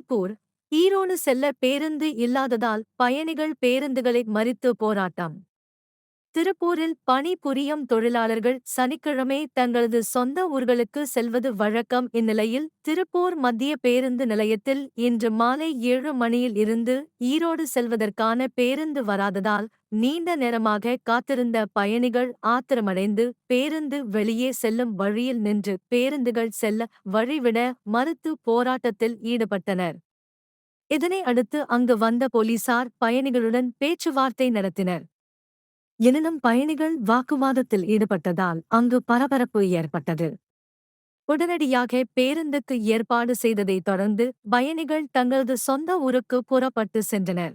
திருப்பூர் ஈரோடு செல்ல பேருந்து இல்லாததால் பயணிகள் பேருந்துகளை மறித்து போராட்டம். திருப்பூரில் பணிபுரியும் தொழிலாளர்கள் சனிக்கிழமை தங்களது சொந்த ஊர்களுக்கு செல்வது வழக்கம் இந்நிலையில் திருப்பூர் மத்திய பேருந்து நிலையத்தில் இன்று மாலை ஏழு மணியில் இருந்து ஈரோடு செல்வதற்கான பேருந்து வராததால் நீண்ட நேரமாக காத்திருந்த பயணிகள் ஆத்திரமடைந்து பேருந்து வெளியே செல்லும் வழியில் நின்று பேருந்துகள் செல்ல வழிவிட மறுத்து போராட்டத்தில் ஈடுபட்டனர். இதனை அடுத்து அங்கு வந்த போலீசார் பயணிகளுடன் பேச்சுவார்த்தை நடத்தினர். எனினும் பயணிகள் வாக்குவாதத்தில் ஈடுபட்டதால் அங்கு பரபரப்பு ஏற்பட்டது. உடனடியாக பேருந்துக்கு ஏற்பாடு செய்ததைத் தொடர்ந்து பயணிகள் தங்களது சொந்த ஊருக்கு புறப்பட்டு சென்றனர்.